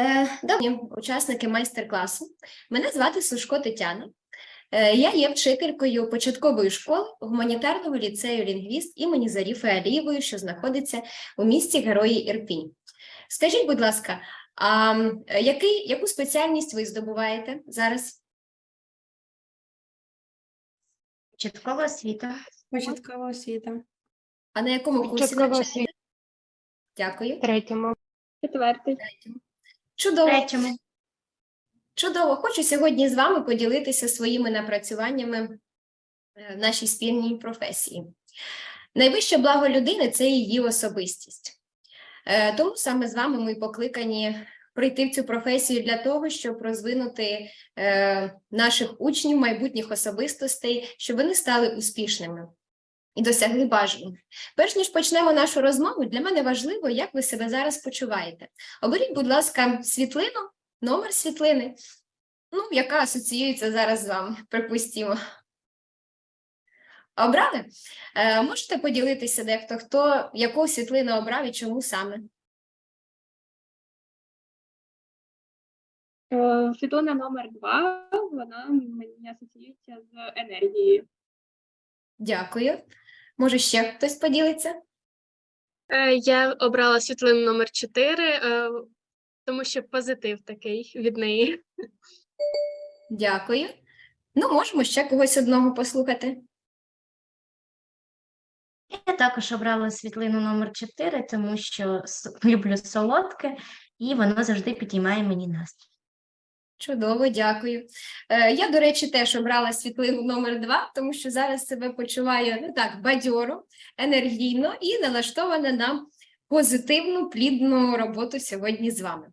Е, Добрі учасники майстер-класу. Мене звати Сушко Тетяна. Е, Я є вчителькою початкової школи гуманітарного ліцею лінгвіст імені Заріфи Алієвої, що знаходиться у місті Герої Ірпінь. Скажіть, будь ласка, а який, яку спеціальність ви здобуваєте зараз? Початкова освіта. Початкова освіта. А на якому курсі Початкова навчаєте? Дякую. Третьому. Четвертий. Чудово. Третьому. Чудово, хочу сьогодні з вами поділитися своїми напрацюваннями е, в нашій спільній професії. Найвище благо людини це її особистість. Е, Тому саме з вами ми покликані прийти в цю професію для того, щоб розвинути е, наших учнів, майбутніх особистостей, щоб вони стали успішними і досягли бажаного. Перш ніж почнемо нашу розмову, для мене важливо, як ви себе зараз почуваєте. Оберіть, будь ласка, світлину номер світлини, ну, яка асоціюється зараз з вами, припустімо. Обрали? Е, можете поділитися дехто, хто яку світлину обрав і чому саме? Е, Світлина номер два, вона мені асоціюється з енергією. Дякую. Може, ще хтось поділиться? Е, Я обрала світлину номер 4, тому що позитив такий від неї. Дякую. Ну, можемо ще когось одного послухати. Я також обрала світлину номер 4, тому що люблю солодке, і воно завжди підіймає мені настрій. Чудово, дякую. Е, я, до речі, теж обрала світлину номер два, тому що зараз себе почуваю ну так бадьоро, енергійно і налаштована на позитивну, плідну роботу сьогодні з вами.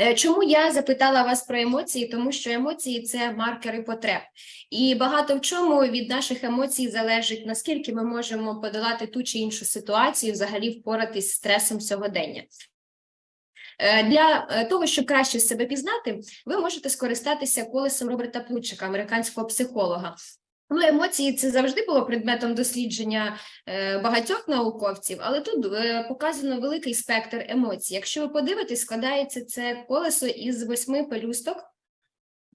Е, Чому я запитала вас про емоції? Тому що емоції це маркери потреб, і багато в чому від наших емоцій залежить, наскільки ми можемо подолати ту чи іншу ситуацію, взагалі впоратись з стресом сьогодення. Е, Для е, того, щоб краще себе пізнати, ви можете скористатися колесом Роберта Плутчика, американського психолога. Ну, емоції це завжди було предметом дослідження е, багатьох науковців, але тут показано великий спектр емоцій. Якщо ви подивитесь, складається це колесо із восьми пелюсток.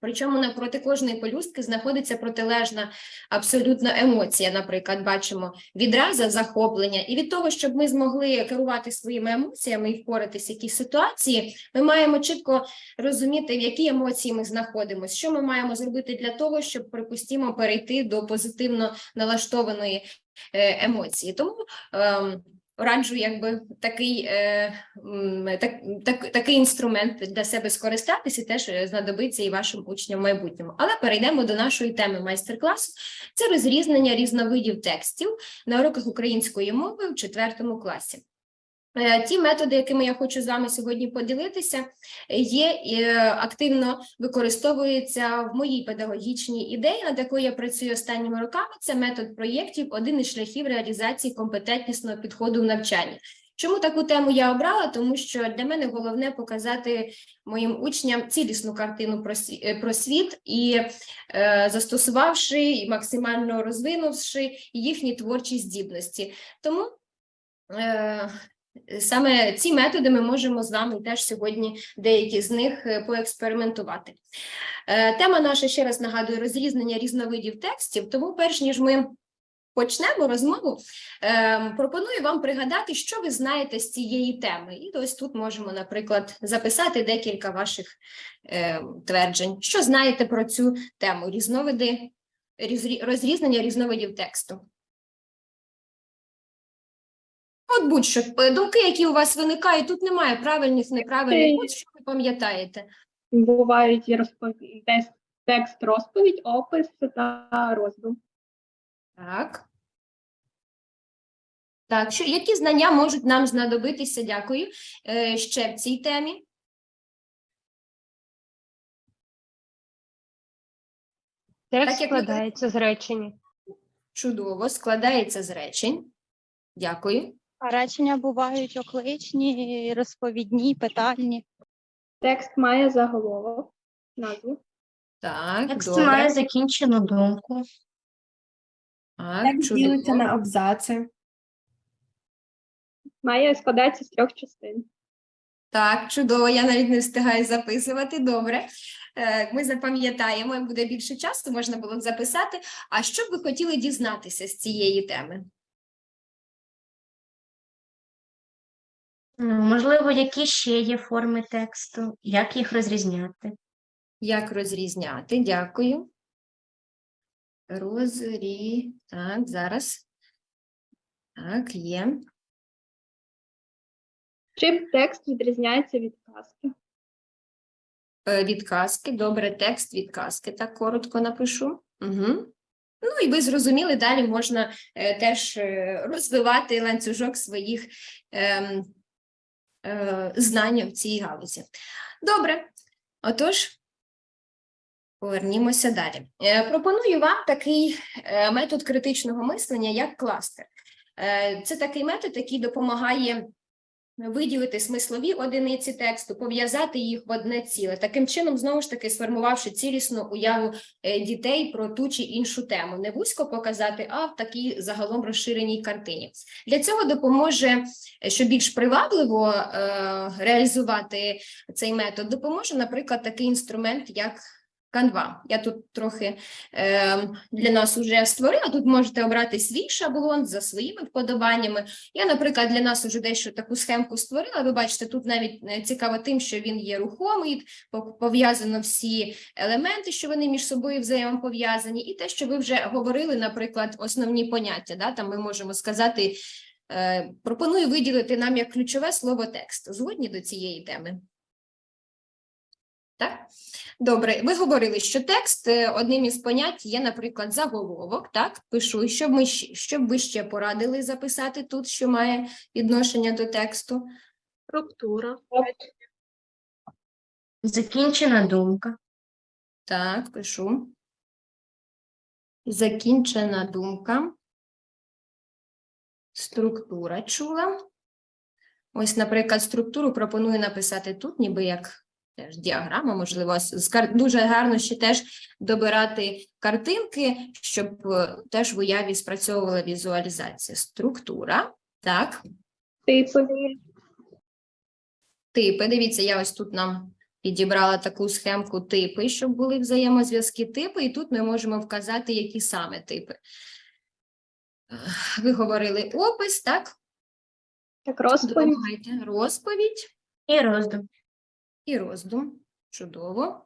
Причому навпроти кожної пелюстки знаходиться протилежна абсолютно емоція. Наприклад, бачимо відразу захоплення, і від того, щоб ми змогли керувати своїми емоціями і впоратися якісь ситуації, ми маємо чітко розуміти, в якій емоції ми знаходимося, що ми маємо зробити для того, щоб припустімо перейти до позитивно налаштованої е, емоції. Тому ем, раджу якби такий, е, так, так, такий інструмент для себе скористатися, теж е, знадобиться і вашим учням в майбутньому. Але перейдемо до нашої теми майстер-класу. Це розрізнення різновидів текстів на уроках української мови в четвертому класі. Е, Ті методи, якими я хочу з вами сьогодні поділитися, є е, активно використовуються в моїй педагогічній ідеї, над якою я працюю останніми роками. Це метод проєктів, один із шляхів реалізації компетентнісного підходу в навчанні. Чому таку тему я обрала? Тому що для мене головне показати моїм учням цілісну картину про е, світ і е, застосувавши і максимально розвинувши їхні творчі здібності. Тому Саме ці методи ми можемо з вами теж сьогодні деякі з них е, поекспериментувати. Е, Тема наша ще раз нагадую розрізнення різновидів текстів. Тому, перш ніж ми почнемо розмову, е, пропоную вам пригадати, що ви знаєте з цієї теми. І ось тут можемо, наприклад, записати декілька ваших тверджень. Що знаєте про цю тему? Різновиди розрізнення різновидів тексту. От будь-що, п- думки, які у вас виникають, тут немає правильних, неправильних, от що ви пам'ятаєте. Бувають і розпов- текст, розповідь, опис та роздум. Так. Так, що, які знання можуть нам знадобитися, дякую, е, ще в цій темі? Текст як ви- складається з речення. Чудово, складається з речень. Дякую. А речення бувають окличні, розповідні, питальні. Текст має заголовок, назву. Так, Текст добре. має закінчену думку. Так, Текст ділиться на абзаци. Має складатися з трьох частин. Так, чудово, я навіть не встигаю записувати. Добре. Е, Ми запам'ятаємо, буде більше часу, можна було б записати. А що б ви хотіли дізнатися з цієї теми? Можливо, які ще є форми тексту, як їх розрізняти? Як розрізняти? Дякую. Розрі. Так, зараз. Так, є. Чим текст відрізняється від казки? Е, Відказки. Добре, текст відказки. Так коротко напишу. Угу. Ну і ви зрозуміли, далі можна е, теж е, розвивати ланцюжок своїх е, знань в цій галузі. Добре. Отож, повернімося далі. Е, пропоную вам такий е, метод критичного мислення, як кластер. Е, це такий метод, який допомагає виділити смислові одиниці тексту, пов'язати їх в одне ціле. Таким чином, знову ж таки, сформувавши цілісну уяву е, дітей про ту чи іншу тему. Не вузько показати, а в такій загалом розширеній картині. Для цього допоможе, е, щоб більш привабливо е, реалізувати цей метод, допоможе, наприклад, такий інструмент, як Canva. Я тут трохи е, для нас вже створила. Тут можете обрати свій шаблон за своїми вподобаннями. Я, наприклад, для нас уже дещо таку схемку створила. Ви бачите, тут навіть е, цікаво тим, що він є рухомий, пов'язано всі елементи, що вони між собою взаємопов'язані, і те, що ви вже говорили, наприклад, основні поняття. Да? Там ми можемо сказати, е, пропоную виділити нам як ключове слово текст. Згодні до цієї теми? Так? Добре, ви говорили, що текст е, одним із понять є, наприклад, заголовок. Так, пишу, щоб ми щ- щоб ви ще порадили записати тут, що має відношення до тексту. Структура. Закінчена думка, Так, пишу. Закінчена думка. Структура чула. Ось, наприклад, структуру пропоную написати тут, ніби як теж діаграма, можливо, з- з кар- дуже гарно ще теж добирати картинки, щоб е, теж в уяві спрацьовувала візуалізація. Структура. Так, Типи. типи. Дивіться, я ось тут нам підібрала таку схемку типи, щоб були взаємозв'язки типи, і тут ми можемо вказати, які саме типи. Ви говорили опис, так? Так, розповідь. Розповідь і роздум. І роздум. Чудово.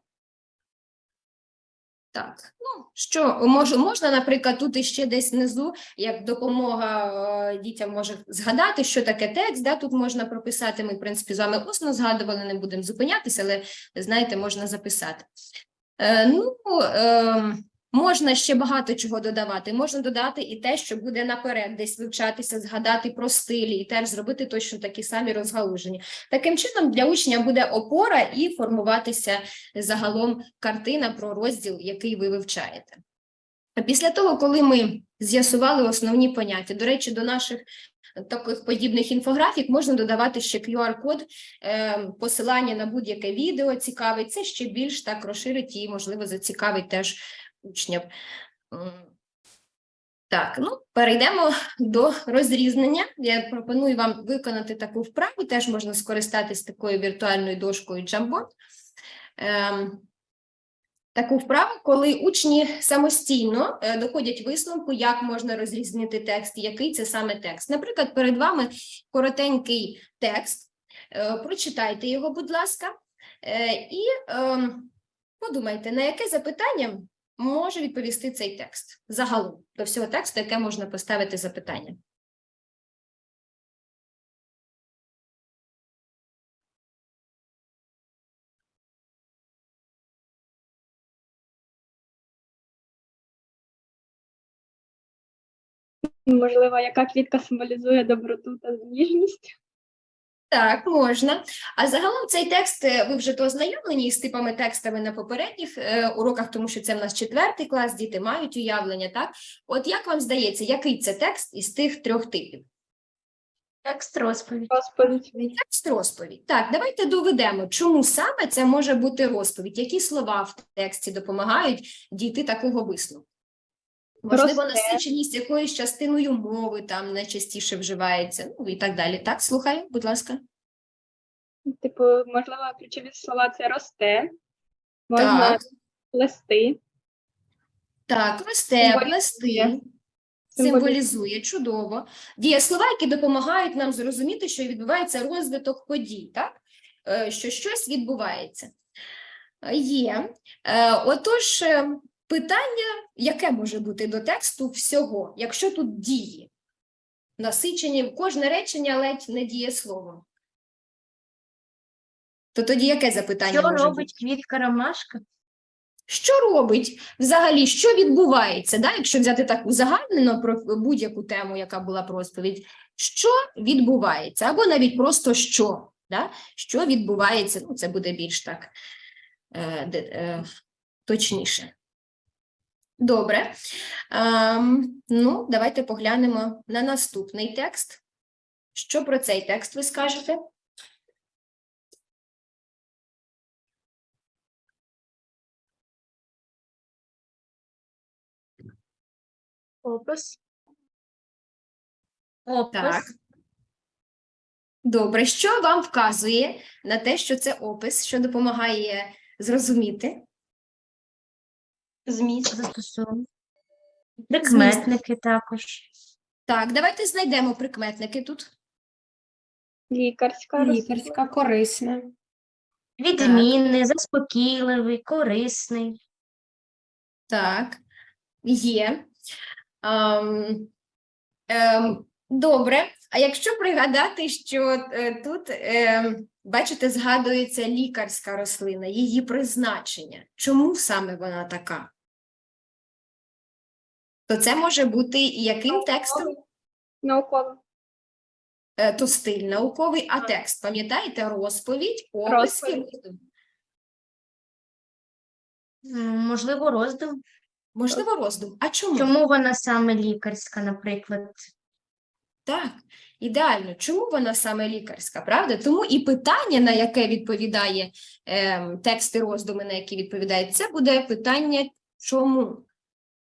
Так, ну що можу, можна, наприклад, тут іще десь внизу, як допомога е, дітям може згадати, що таке текст. Да? Тут можна прописати. Ми, в принципі, з вами усно згадували, не будемо зупинятися, але знаєте, можна записати. Е, ну, е, можна ще багато чого додавати. Можна додати і те, що буде наперед, десь вивчатися, згадати про стилі, і теж зробити точно такі самі розгалуження. Таким чином, для учня буде опора і формуватися загалом картина про розділ, який ви вивчаєте. Після того, коли ми з'ясували основні поняття, до речі, до наших таких подібних інфографік можна додавати ще QR-код, е, посилання на будь-яке відео цікаве. Це ще більш так розширить і, можливо, зацікавить теж учнів. Так, ну перейдемо до розрізнення. Я пропоную вам виконати таку вправу. Теж можна скористатись такою віртуальною дошкою Jamboard. Ем, таку вправу, коли учні самостійно е, доходять висновку, як можна розрізнити текст, який це саме текст. Наприклад, перед вами коротенький текст. Е, Прочитайте його, будь ласка, е, і ем, подумайте, на яке запитання може відповісти цей текст загалом до всього тексту, яке можна поставити запитання. Можливо, яка квітка символізує доброту та ніжність. Так, можна. А загалом цей текст е, ви вже то ознайомлені з типами текстами на попередніх е, уроках, тому що це в нас четвертий клас, діти мають уявлення, так? От як вам здається, який це текст із тих трьох типів? Текст розповідь. Розповідь. Текст розповідь. Так, давайте доведемо, чому саме це може бути розповідь, які слова в тексті допомагають дійти такого висновку. Можливо, Росте. насиченість якоюсь частиною мови там найчастіше вживається, ну і так далі. Так, слухаю, будь ласка. Типу, можливо, ключові слова це росте, можна Так, плести. так, росте, плести, символізує, чудово. Дієслова, які допомагають нам зрозуміти, що відбувається розвиток подій, так? Е, Що щось відбувається. Е, Є. Е, Отож, питання, яке може бути до тексту всього, якщо тут дії? Насичені, кожне речення ледь не дієсловом. То тоді яке запитання Що може бути? робить квітка ромашка? Що робить взагалі, що відбувається, да? якщо взяти так узагальнено про будь-яку тему, яка була про розповідь, що відбувається, або навіть просто що, да? що відбувається, ну це буде більш так е, е, точніше. Добре. Ем, ну, давайте поглянемо на наступний текст. Що про цей текст ви скажете? Опис. Опис. Так. Добре, що вам вказує на те, що це опис, що допомагає зрозуміти? Зміст. Застосунок. Прикметники також. Так, давайте знайдемо прикметники тут. Лікарська. Лікарська, корисна. Відмінний, заспокійливий, корисний. Так, є. Ем, ем, добре. А якщо пригадати, що е, тут, ем, бачите, згадується лікарська рослина, її призначення. Чому саме вона така? То це може бути і яким текстом? Науково. Е, то стиль науковий, а текст, пам'ятаєте, розповідь, опис і. Можливо, роздум. Можливо, роздум. А чому? Чому вона саме лікарська, наприклад? Так, ідеально. Чому вона саме лікарська, правда? Тому і питання, на яке відповідає текст і роздуми, на які відповідають, це буде питання чому.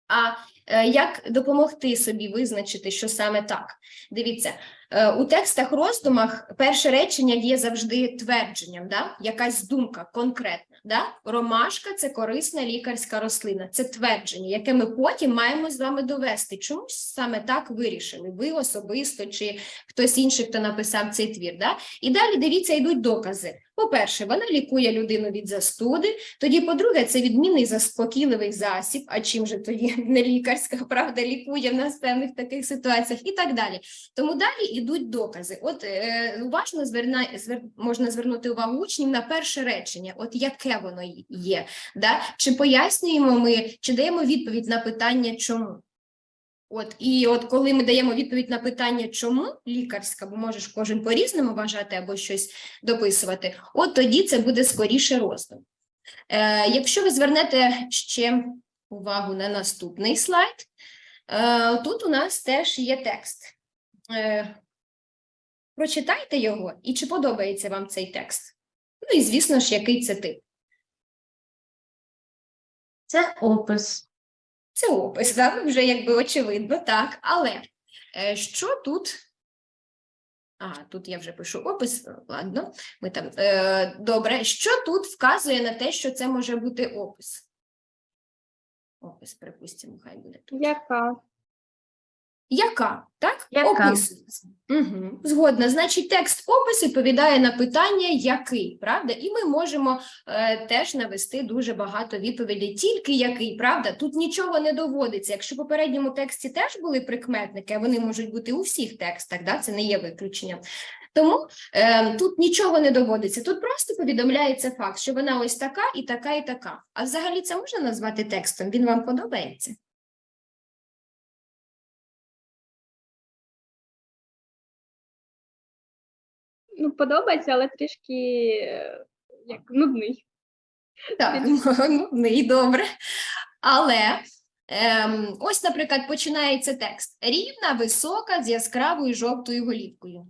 А е, як допомогти собі визначити, що саме так? Дивіться, е, у текстах роздумах перше речення є завжди твердженням, да? якась думка конкретна. Да? Ромашка це корисна лікарська рослина, це твердження, яке ми потім маємо з вами довести. Чому саме так вирішили? Ви особисто чи хтось інший, хто написав цей твір. Да? І далі дивіться, йдуть докази. По-перше, вона лікує людину від застуди. Тоді, по-друге, це відмінний заспокійливий засіб. А чим же тоді не лікарська правда лікує в нас в певних таких ситуаціях і так далі. Тому далі йдуть докази. От е, уважно зверна, звер, можна звернути увагу учнів на перше речення, от яке воно є. Да? Чи пояснюємо ми, чи даємо відповідь на питання чому? От і от коли ми даємо відповідь на питання, чому лікарська, бо можеш кожен по-різному вважати або щось дописувати, от тоді це буде скоріше роздум. Е, якщо ви звернете ще увагу на наступний слайд, е, тут у нас теж є текст. Е, прочитайте його, і чи подобається вам цей текст? Ну і звісно ж, який це тип. Це опис. Це опис, так? вже якби очевидно, так. Але е, що тут? А, тут я вже пишу опис, ладно, ми там. Е, добре, що тут вказує на те, що це може бути опис? Опис, припустимо, хай буде тут. Яка? Яка, так? Яка. Описується. Угу. Згодна. Значить, текст опис відповідає на питання який, правда? І ми можемо е, теж навести дуже багато відповідей. Тільки який, правда? Тут нічого не доводиться. Якщо в попередньому тексті теж були прикметники, а вони можуть бути у всіх текстах, да? це не є виключенням. Тому е, тут нічого не доводиться. Тут просто повідомляється факт, що вона ось така і така, і така. А взагалі це можна назвати текстом? Він вам подобається? Ну, подобається, але трішки е, як нудний. Так, нудний, добре. Але ем, ось, наприклад, починається текст: рівна, висока, з яскравою жовтою голівкою.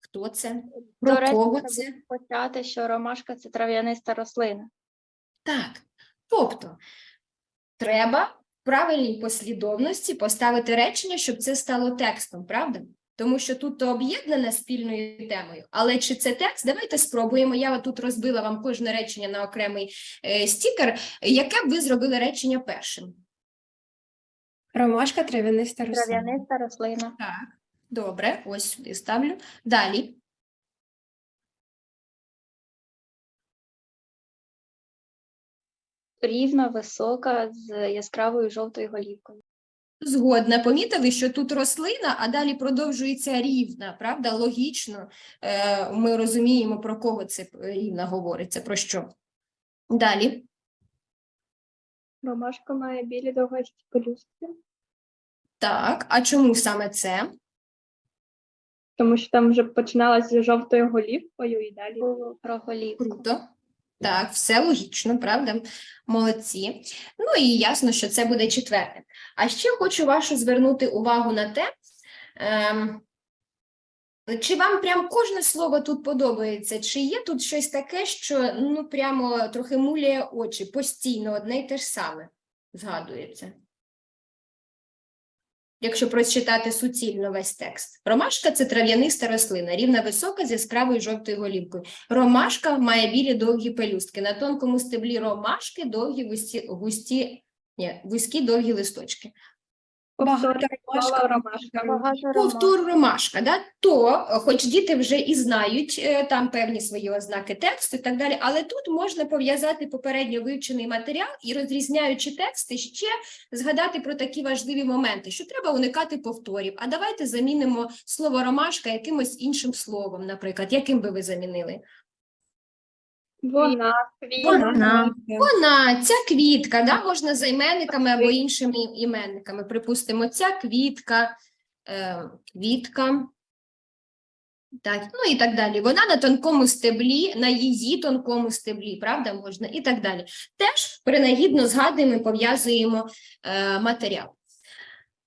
Хто це? Про До кого треба це? почати, що ромашка це трав'яниста рослина. Так. Тобто, треба в правильній послідовності поставити речення, щоб це стало текстом, правда? Тому що тут то об'єднане спільною темою. Але чи це текст? Давайте спробуємо. Я тут розбила вам кожне речення на окремий е, стікер. Яке б ви зробили речення першим? Ромашка трав'яниста рослина. Трав'яниста рослина. Так, добре, ось сюди ставлю. Далі. Рівна, висока, з яскравою жовтою голівкою. Згодна, помітили, що тут рослина, а далі продовжується рівна, правда? Логічно, е, ми розуміємо, про кого це рівна говориться, про що. Далі. Ромашка має білі довгасті пелюстки, Так, а чому саме це? тому що там вже починалася з жовтою голівкою і далі. Про голівку. Круто. Так, все логічно, правда? Молодці. Ну і ясно, що це буде четверте. А ще хочу вашу звернути увагу на те, ем, чи вам прям кожне слово тут подобається, чи є тут щось таке, що ну прямо трохи муляє очі, постійно одне й те ж саме згадується. Якщо прочитати суцільно весь текст. Ромашка це трав'яниста рослина, рівна висока з яскравою жовтою голівкою. Ромашка має білі довгі пелюстки. На тонкому стеблі ромашки довгі густі, густі ні, вузькі довгі листочки. Багато ромашка. ромашка. Багато. Повтор ромашка, да? то, е, хоч діти вже і знають е, там певні свої ознаки тексту і так далі, але тут можна пов'язати попередньо вивчений матеріал і, розрізняючи тексти, ще згадати про такі важливі моменти, що треба уникати повторів. А давайте замінимо слово ромашка якимось іншим словом, наприклад, яким би ви замінили? Вона, Вона. Вона, ця квітка, да, можна за іменниками або іншими іменниками. Припустимо, ця квітка, е, квітка. Так, ну і так далі. Вона на тонкому стеблі, на її тонкому стеблі, правда, можна, і так далі. Теж принагідно згадуємо і пов'язуємо е, матеріал.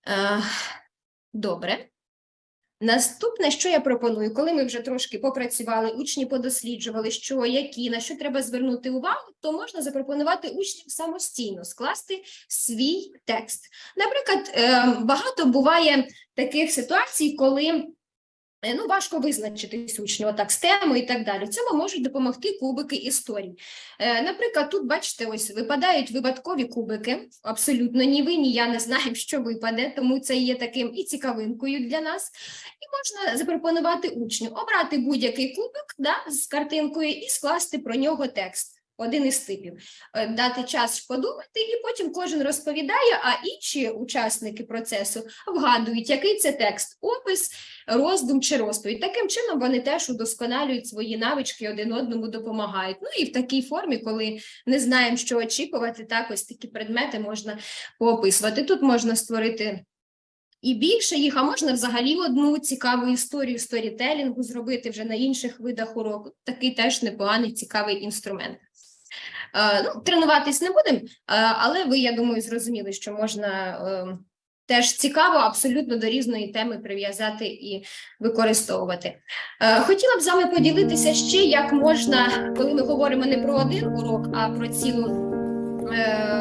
Е, добре. Наступне, що я пропоную, коли ми вже трошки попрацювали, учні подосліджували, що, які, на що треба звернути увагу, то можна запропонувати учням самостійно скласти свій текст. Наприклад, е, багато буває таких ситуацій, коли ну, важко визначитись учню отак з темою і так далі. Цьому можуть допомогти кубики історій. Е, Наприклад, тут, бачите, ось випадають випадкові кубики. Абсолютно ні ви, ні я не знаємо, що випаде, тому це є таким і цікавинкою для нас. І можна запропонувати учню обрати будь-який кубик да, з картинкою і скласти про нього текст. Один із типів, Е, дати час подумати, і потім кожен розповідає, а інші учасники процесу вгадують, який це текст, опис, роздум чи розповідь. Таким чином вони теж удосконалюють свої навички, один одному допомагають. Ну і в такій формі, коли не знаємо, що очікувати, так ось такі предмети можна поописувати. Тут можна створити і більше їх, а можна взагалі одну цікаву історію сторітелінгу зробити вже на інших видах уроку. Такий теж непоганий цікавий інструмент. Е, ну, тренуватись не будемо, е, але ви, я думаю, зрозуміли, що можна е, теж цікаво абсолютно до різної теми прив'язати і використовувати. Хотіла б з вами поділитися ще, як можна, коли ми говоримо не про один урок, а про цілу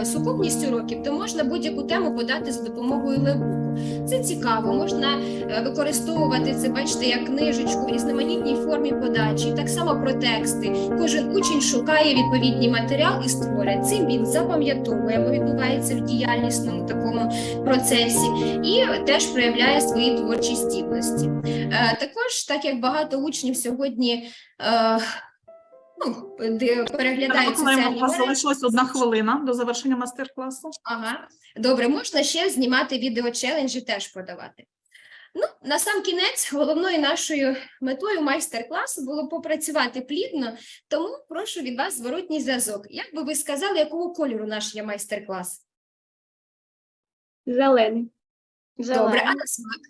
сукупність уроків, то можна будь-яку тему подати за допомогою лебуку. Це цікаво, можна е, використовувати це, бачите, як книжечку в різноманітній формі подачі. Так само про тексти. Кожен учень шукає відповідний матеріал і створює. Цим він запам'ятовує, бо відбувається в діяльнісному такому процесі, і теж проявляє свої творчі здібності. Е, Також, так як багато учнів сьогодні. Ну, де переглядають соціальні у вас мережі. залишилась одна хвилина до завершення майстер-класу. Ага, добре, можна ще знімати відеочеленджі, теж подавати. Ну, на сам кінець, головною нашою метою майстер-класу було попрацювати плідно, тому прошу від вас зворотній зв'язок. Як би ви сказали, якого кольору наш є майстер-клас? зелений, Добре, а на смак?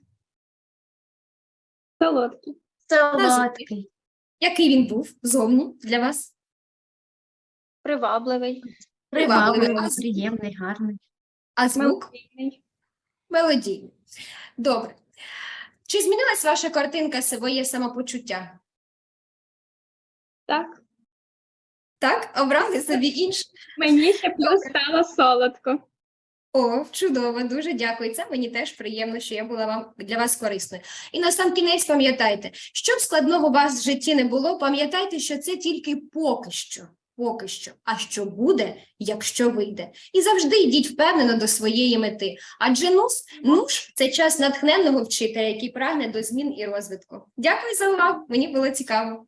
солодкий, Солодкий. Який він був зовні для вас? Привабливий. Привабливий. Привабливий, А звук? приємний, гарний. А звук? мелодійний. Мелодійний. Добре. Чи змінилась ваша картинка своє самопочуття? Так. Так, обрали собі інше. Мені ще плюс стало солодко. О, чудово, дуже дякую. Це мені теж приємно, що я була вам для вас корисною. І на сам кінець пам'ятайте, щоб складного у вас в житті не було, пам'ятайте, що це тільки поки що. Поки що, а що буде, якщо вийде, і завжди йдіть впевнено до своєї мети. Адже нус, нуш це час натхненного вчителя, який прагне до змін і розвитку. Дякую за увагу. Мені було цікаво.